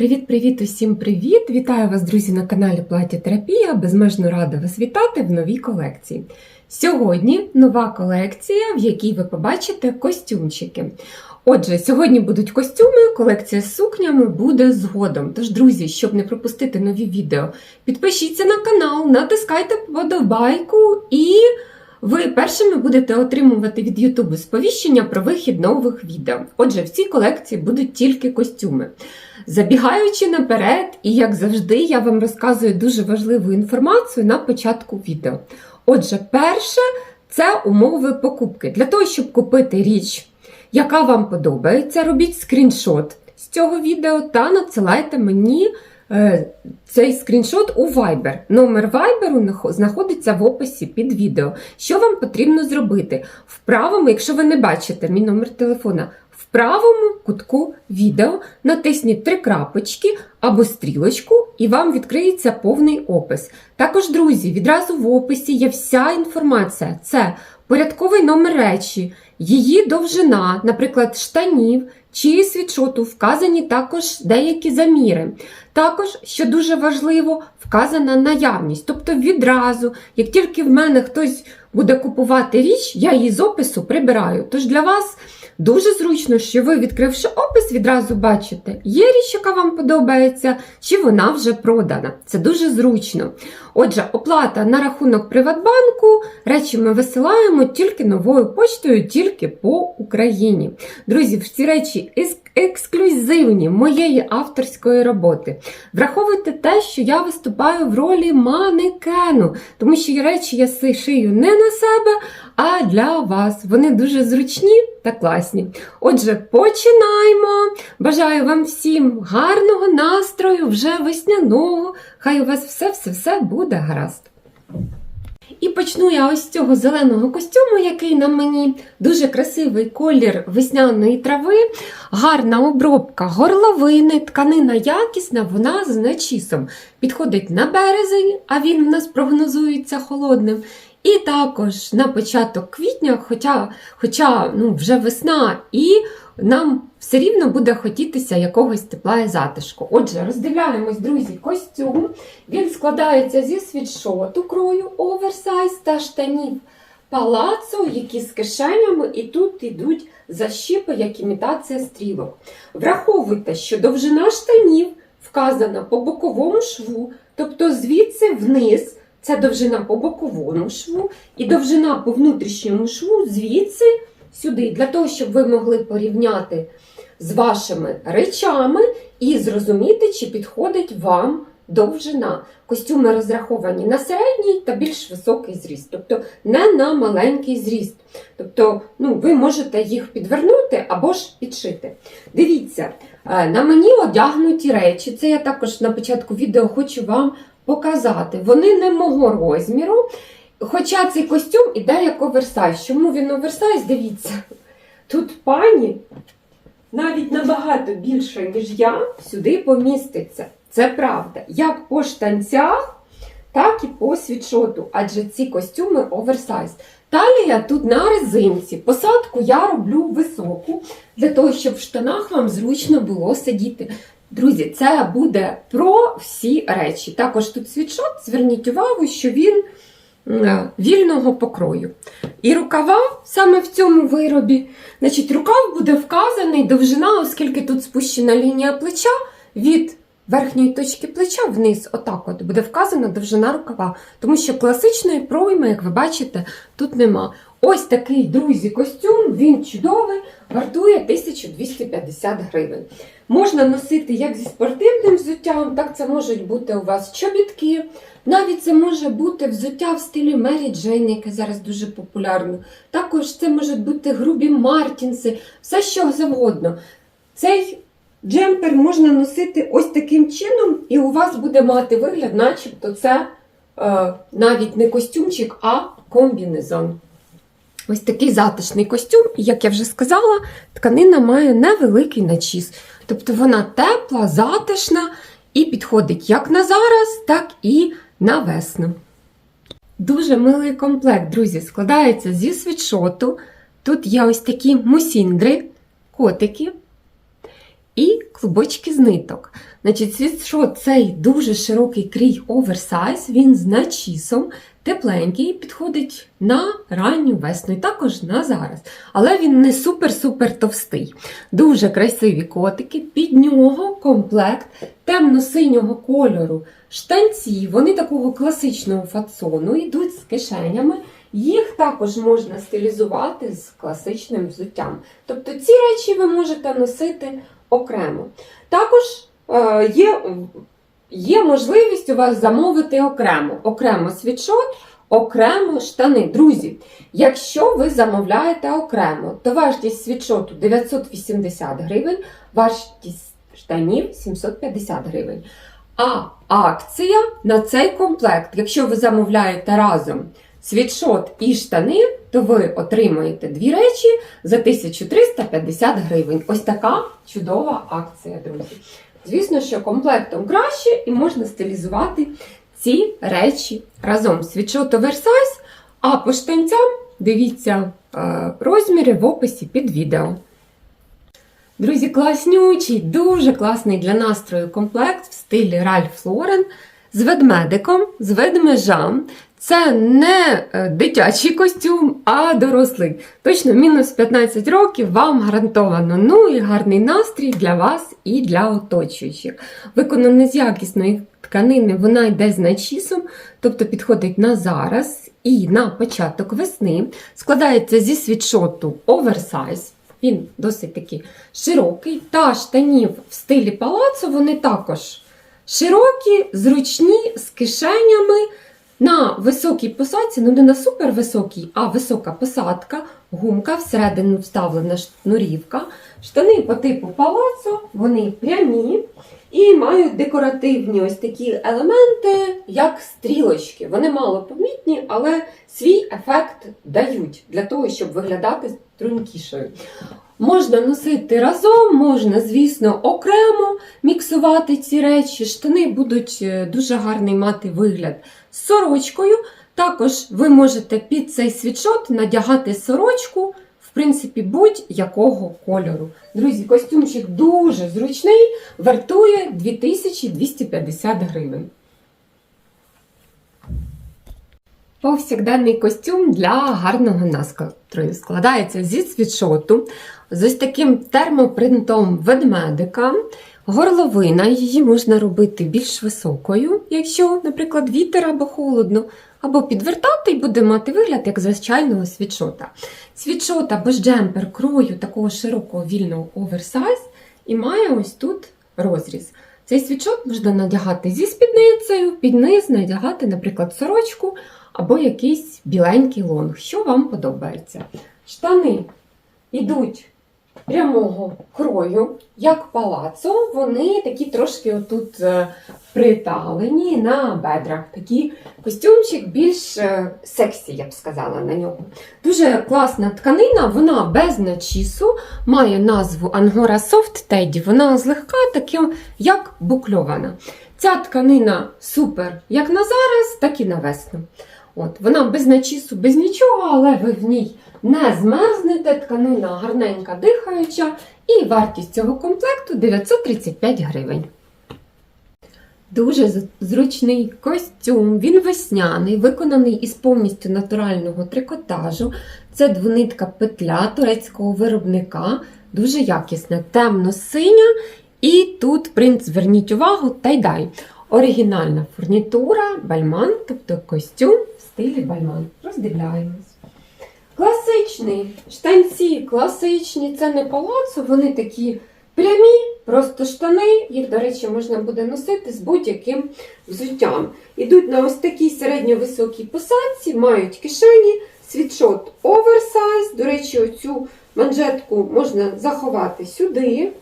Привіт-привіт, усім привіт! Вітаю вас, друзі, на каналі Плаття Терапія. Безмежно рада вас вітати в новій колекції. Сьогодні нова колекція, в якій ви побачите костюмчики. Отже, сьогодні будуть костюми, колекція з сукнями буде згодом. Тож, друзі, щоб не пропустити нові відео, підпишіться на канал, натискайте подобайку і. Ви першими будете отримувати від Ютубу сповіщення про вихід нових відео. Отже, в цій колекції будуть тільки костюми. Забігаючи наперед, і як завжди, я вам розказую дуже важливу інформацію на початку відео. Отже, перше це умови покупки. Для того, щоб купити річ, яка вам подобається, робіть скріншот з цього відео та надсилайте мені е, цей скріншот у Viber. Номер Viber знаходиться в описі під відео. Що вам потрібно зробити? В правому, якщо ви не бачите мій номер телефона, правому кутку відео натисніть три крапочки або стрілочку, і вам відкриється повний опис. Також, друзі, відразу в описі є вся інформація. Це порядковий номер речі, її довжина, наприклад, штанів чи світшоту, вказані також деякі заміри. Також, що дуже важливо, вказана наявність. Тобто відразу, як тільки в мене хтось буде купувати річ, я її з опису прибираю. Тож для вас дуже зручно, що ви, відкривши опис, відразу бачите, є річ, яка вам подобається, чи вона вже продана. Це дуже зручно. Отже, оплата на рахунок Приватбанку, речі ми висилаємо тільки новою почтою, тільки по Україні. Друзі, ці речі ексклюзивні моєї авторської роботи. Враховуйте те, що я виступаю в ролі манекену, тому що речі я шию не на себе, а для вас. Вони дуже зручні та класні. Отже, починаємо! Бажаю вам всім гарного настрою, вже весняного. Хай у вас все-все-все буде гаразд. І почну я ось з цього зеленого костюму, який на мені дуже красивий колір весняної трави, гарна обробка горловини, тканина якісна, вона з начісом. Підходить на березень, а він в нас прогнозується холодним. І також на початок квітня, хоча хоча ну, вже весна, і нам все рівно буде хотітися якогось тепла і затишку. Отже, роздивляємось, друзі, костюм. Він складається зі світшоту крою оверсайз та штанів палацу, які з кишенями, і тут йдуть защіпи, як імітація стрілок. Враховуйте, що довжина штанів вказана по боковому шву, тобто звідси вниз. Це довжина по боковому шву і довжина по внутрішньому шву звідси сюди, для того, щоб ви могли порівняти з вашими речами і зрозуміти, чи підходить вам довжина. Костюми розраховані на середній та більш високий зріст, тобто не на маленький зріст. Тобто ну, ви можете їх підвернути або ж підшити. Дивіться, е, на мені одягнуті речі, це я також на початку відео хочу вам показати. Вони не мого розміру. Хоча цей костюм іде як оверсайз. Чому він оверсайз? Дивіться. Тут пані навіть набагато більше, ніж я, сюди поміститься. Це правда. Як по штанцях, так і по світшоту. Адже ці костюми оверсайз. Талія тут на резинці. Посадку я роблю високу, для того, щоб в штанах вам зручно було сидіти. Друзі, це буде про всі речі. Також тут світшот, зверніть увагу, що він е, вільного покрою. І рукава саме в цьому виробі. Значить, Рукав буде вказаний довжина, оскільки тут спущена лінія плеча від верхньої точки плеча вниз, отак от буде вказана довжина рукава. Тому що класичної пройми, як ви бачите, тут нема. Ось такий, друзі, костюм, він чудовий, вартує 1250 гривень. Можна носити як зі спортивним взуттям, так це можуть бути у вас чобітки. Навіть це може бути взуття в стилі Мері Джейн, яке зараз дуже популярно. Також це можуть бути грубі Мартінси, все що завгодно. Цей джемпер можна носити ось таким чином, і у вас буде мати вигляд, начебто це е, навіть не костюмчик, а комбінезон. Ось такий затишний костюм, і, як я вже сказала, тканина має невеликий начіс. Тобто вона тепла, затишна і підходить як на зараз, так і на весну. Дуже милий комплект, друзі, складається зі світшоту. Тут є ось такі мусіндри, котики. і клубочки з ниток. Значить, світшот цей дуже широкий крій оверсайз, він з начісом, тепленький, підходить на ранню весну і також на зараз. Але він не супер-супер товстий. Дуже красиві котики, під нього комплект темно-синього кольору. Штанці, вони такого класичного фасону, йдуть з кишенями. Їх також можна стилізувати з класичним взуттям. Тобто ці речі ви можете носити окремо. Також е, є, є можливість у вас замовити окремо. Окремо світшот, окремо штани. Друзі, якщо ви замовляєте окремо, то вартість світшоту 980 гривень, вартість штанів 750 гривень. А акція на цей комплект, якщо ви замовляєте разом світшот і штани, то ви отримаєте дві речі за 1350 гривень. Ось така чудова акція, друзі. Звісно, що комплектом краще і можна стилізувати ці речі разом. Світшот оверсайз, а по штанцям дивіться е, розміри в описі під відео. Друзі, класнючий, дуже класний для настрою комплект в стилі Ральф Лорен з ведмедиком, з ведмежам. Це не е, дитячий костюм, а дорослий. Точно мінус 15 років вам гарантовано. Ну і гарний настрій для вас і для оточуючих. Виконана з якісної тканини, вона йде з начісом, тобто підходить на зараз і на початок весни. Складається зі світшоту оверсайз. Він досить такий широкий. Та штанів в стилі палацу вони також широкі, зручні, з кишенями. На високій посадці, ну не на супервисокій, а висока посадка, гумка, всередину вставлена шнурівка. Штани по типу палацо, вони прямі і мають декоративні ось такі елементи, як стрілочки. Вони мало помітні, але свій ефект дають для того, щоб виглядати стрункішою. Можна носити разом, можна, звісно, окремо міксувати ці речі. Штани будуть е, дуже гарний мати вигляд з сорочкою. Також ви можете під цей світшот надягати сорочку, в принципі, будь-якого кольору. Друзі, костюмчик дуже зручний, вартує 2250 гривень. Повсякденний костюм для гарного настрою складається зі світшоту, з ось таким термопринтом ведмедика. Горловина її можна робити більш високою, якщо, наприклад, вітер або холодно, або підвертати і буде мати вигляд як звичайного світшота. Світшот або ж джемпер крою такого широкого вільного оверсайз і має ось тут розріз. Цей світшот можна надягати зі спідницею, під низ надягати, наприклад, сорочку або якийсь біленький лонг, що вам подобається. Штани йдуть прямого крою, як палацо, вони такі трошки отут е, приталені на бедрах. Такий костюмчик більш е, сексі, я б сказала на ньому. Дуже класна тканина, вона без начісу, має назву Angora Soft Teddy, вона злегка таким, як букльована. Ця тканина супер як на зараз, так і на весну. От, Вона без начісу, без нічого, але ви в ній не змерзнете, тканина гарненька дихаюча, і вартість цього комплекту 935 гривень. Дуже зручний костюм, він весняний, виконаний із повністю натурального трикотажу. Це двонитка петля турецького виробника, дуже якісна, темно-синя. І тут принт, зверніть увагу, тайдай. Оригінальна фурнітура, бальман, тобто костюм стилі бальман. Роздивляємось. Класичний, штанці класичні, це не палацу, вони такі прямі, просто штани. Їх, до речі, можна буде носити з будь-яким взуттям. Ідуть на ось такій середньовисокій посадці, мають кишені, світшот оверсайз. До речі, оцю манжетку можна заховати сюди.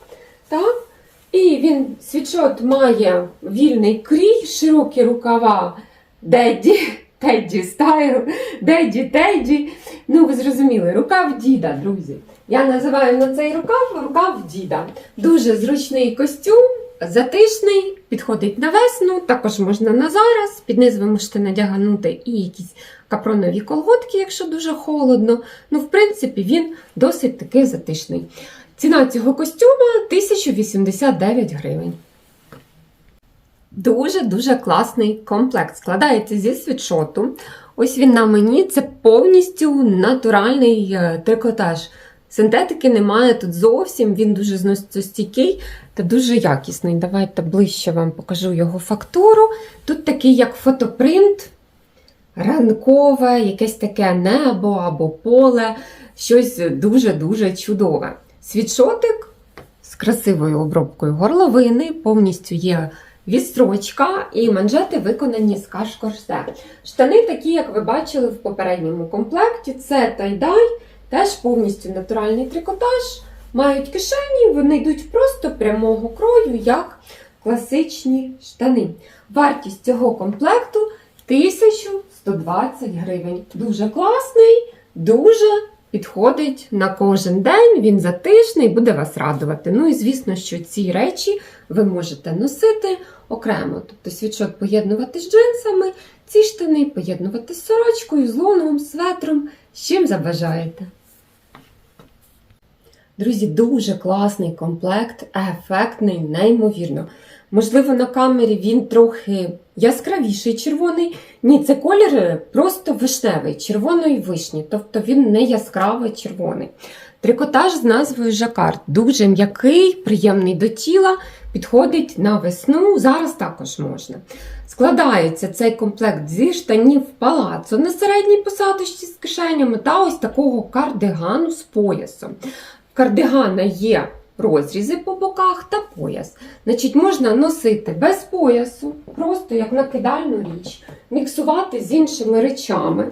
Так? І він світшот має вільний крій, широкі рукава, деді, тедді стайл, деді, тедді. Ну, ви зрозуміли, рукав діда, друзі. Я називаю на цей рукав рукав діда. Дуже зручний костюм, затишний, підходить на весну, також можна на зараз. Під низ ви можете надягнути і якісь капронові колготки, якщо дуже холодно. Ну, в принципі, він досить таки затишний. Ціна цього костюма 1089 гривень. Дуже-дуже класний комплект. Складається зі світшоту. Ось він на мені, це повністю натуральний е, трикотаж. Синтетики немає тут зовсім, він дуже зносостійкий та дуже якісний. Давайте ближче вам покажу його фактуру. Тут такий як фотопринт, ранкове, якесь таке небо або поле, щось дуже-дуже чудове. Світшотик з красивою обробкою горловини, повністю є відстрочка і манжети виконані з кашкорсе. Штани такі, як ви бачили в попередньому комплекті, це тайдай, теж повністю натуральний трикотаж. Мають кишені, вони йдуть просто прямого крою, як класичні штани. Вартість цього комплекту 1120 гривень. Дуже класний, дуже підходить на кожен день, він затишний, буде вас радувати. Ну і звісно, що ці речі ви можете носити окремо. Тобто світшот поєднувати з джинсами, ці штани поєднувати з сорочкою, з лонгом, светром, з чим забажаєте. Друзі, дуже класний комплект, ефектний, неймовірно. Можливо, на камері він трохи яскравіший червоний. Ні, це колір просто вишневий, червоної вишні, тобто він не яскравий червоний. Трикотаж з назвою Жакард дуже м'який, приємний до тіла, підходить на весну, зараз також можна. Складається цей комплект зі штанів палацу на середній посадочці з кишенями та ось такого кардигану з поясом. Кардигана є розрізи по боках та пояс. Значить, можна носити без поясу, просто як накидальну річ, міксувати з іншими речами.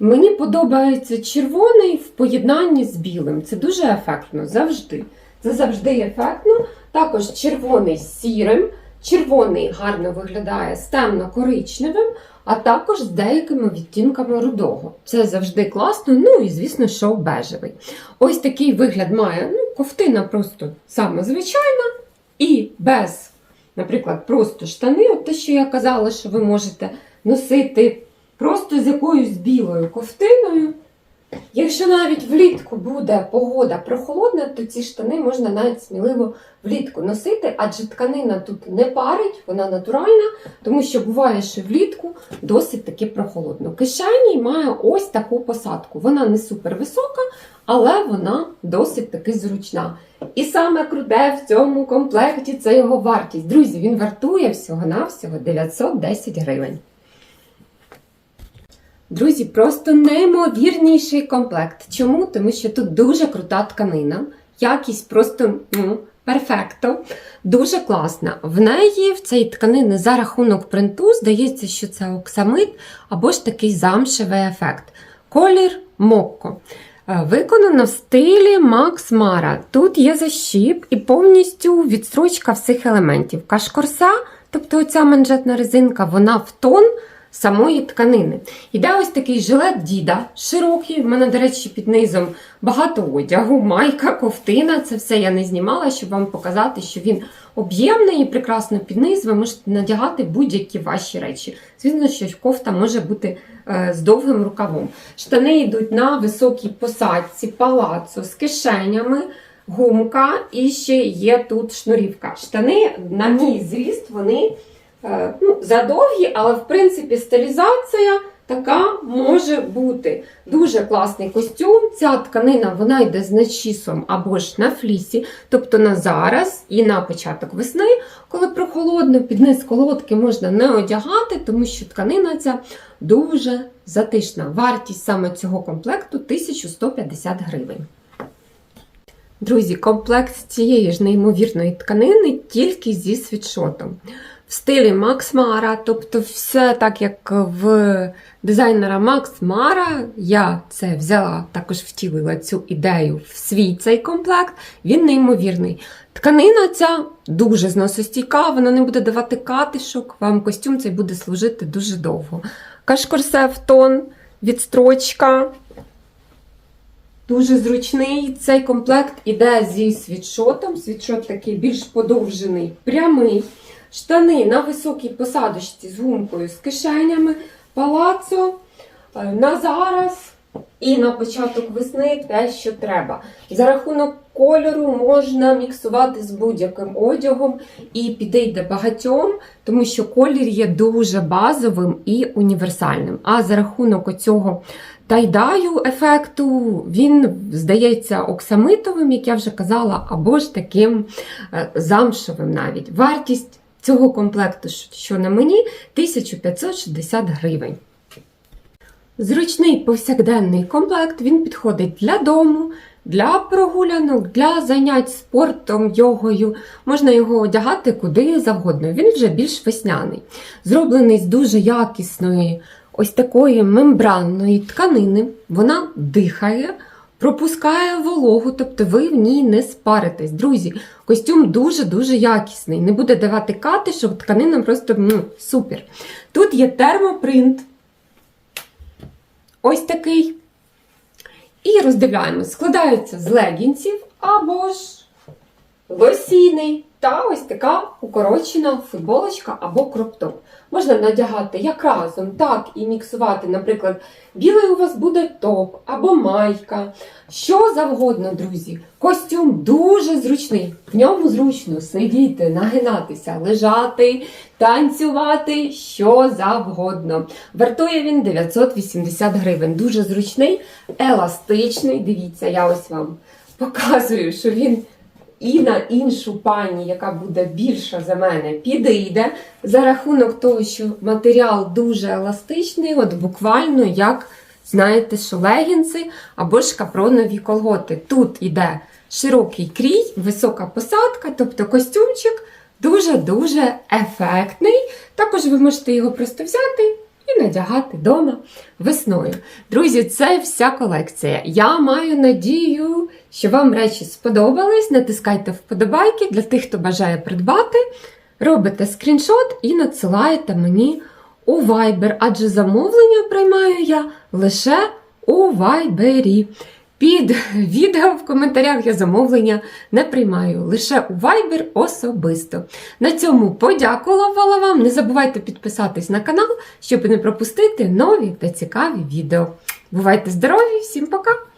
Мені подобається червоний в поєднанні з білим. Це дуже ефектно завжди. Це завжди ефектно. Також червоний з сірим. Червоний гарно виглядає з темно-коричневим, а також з деякими відтінками рудого. Це завжди класно, ну і, звісно, що бежевий. Ось такий вигляд має ну, ковтина просто саме звичайна і без, наприклад, просто штани. От те, що я казала, що ви можете носити просто з якоюсь білою ковтиною. Якщо навіть влітку буде погода прохолодна, то ці штани можна навіть сміливо влітку носити, адже тканина тут не парить, вона натуральна, тому що буває, що влітку досить таки прохолодно. Кишені має ось таку посадку. Вона не супер висока, але вона досить таки зручна. І саме круте в цьому комплекті це його вартість. Друзі, він вартує всього-навсього 910 гривень. Друзі, просто неймовірніший комплект. Чому? Тому що тут дуже крута тканина, якість просто ну, перфекто, дуже класна. В неї в цій тканини за рахунок принту здається, що це оксамит або ж такий замшевий ефект. Колір мокко. Е, Виконано в стилі Макс Мара. Тут є защіп і повністю відстрочка всіх елементів. Кашкорса, тобто оця манжетна резинка, вона в тон самої тканини. Іде ось такий жилет діда, широкий. В мене, до речі, під низом багато одягу, майка, ковтина. Це все я не знімала, щоб вам показати, що він об'ємний і прекрасно під низ. Ви можете надягати будь-які ваші речі. Звісно, що кофта може бути е, з довгим рукавом. Штани йдуть на високій посадці, палацу з кишенями. Гумка і ще є тут шнурівка. Штани, на мій зріст, вони ну, задовгі, але в принципі стилізація така може бути. Дуже класний костюм. Ця тканина вона йде з начісом або ж на флісі, тобто на зараз і на початок весни, коли прохолодно, під низ колодки можна не одягати, тому що тканина ця дуже затишна. Вартість саме цього комплекту 1150 гривень. Друзі, комплект цієї ж неймовірної тканини тільки зі світшотом. В стилі Макс Мара, тобто все так, як в дизайнера Макс Мара, я це взяла, також втілила цю ідею в свій цей комплект. Він неймовірний. Тканина ця дуже зносостійка, вона не буде давати катишок, вам костюм цей буде служити дуже довго. Кашкорсе в тон, відстрочка. Дуже зручний. Цей комплект іде зі світшотом. Світшот такий більш подовжений, прямий. Штани на високій посадочці з гумкою, з кишенями, палацо е, на зараз і на початок весни те, що треба. За рахунок кольору можна міксувати з будь-яким одягом і підійде багатьом, тому що колір є дуже базовим і універсальним. А за рахунок цього тайдаю ефекту він здається оксамитовим, як я вже казала, або ж таким е, замшевим навіть. Вартість цього комплекту, що на мені, 1560 гривень. Зручний повсякденний комплект він підходить для дому, для прогулянок, для занять спортом, йогою. Можна його одягати куди завгодно. Він вже більш весняний. Зроблений з дуже якісної, ось такої мембранної тканини. Вона дихає. Пропускає вологу, тобто ви в ній не спаритесь. Друзі, костюм дуже-дуже якісний. Не буде давати кати, що тканина просто ну, супер. Тут є термопринт. Ось такий. І роздивляємось, складається з легінців або ж лосійний та ось така укорочена футболочка або кроптоп. Можна надягати як разом, так і міксувати, наприклад, білий у вас буде топ або майка. Що завгодно, друзі. Костюм дуже зручний. В ньому зручно сидіти, нагинатися, лежати, танцювати, що завгодно. Вартує він 980 гривень. Дуже зручний, еластичний. Дивіться, я ось вам показую, що він і на іншу пані, яка буде більша за мене, підійде за рахунок того, що матеріал дуже еластичний, от буквально як, знаєте, що легінси або ж капронові колготи. Тут іде широкий крій, висока посадка, тобто костюмчик дуже-дуже ефектний. Також ви можете його просто взяти і надягати вдома весною. Друзі, це вся колекція. Я маю надію, що вам речі сподобались. Натискайте вподобайки для тих, хто бажає придбати. Робите скріншот і надсилаєте мені у Viber, адже замовлення приймаю я лише у Viber. Під відео в коментарях я замовлення не приймаю, лише у Viber особисто. На цьому подякувала вам. Не забувайте підписатись на канал, щоб не пропустити нові та цікаві відео. Бувайте здорові, всім пока!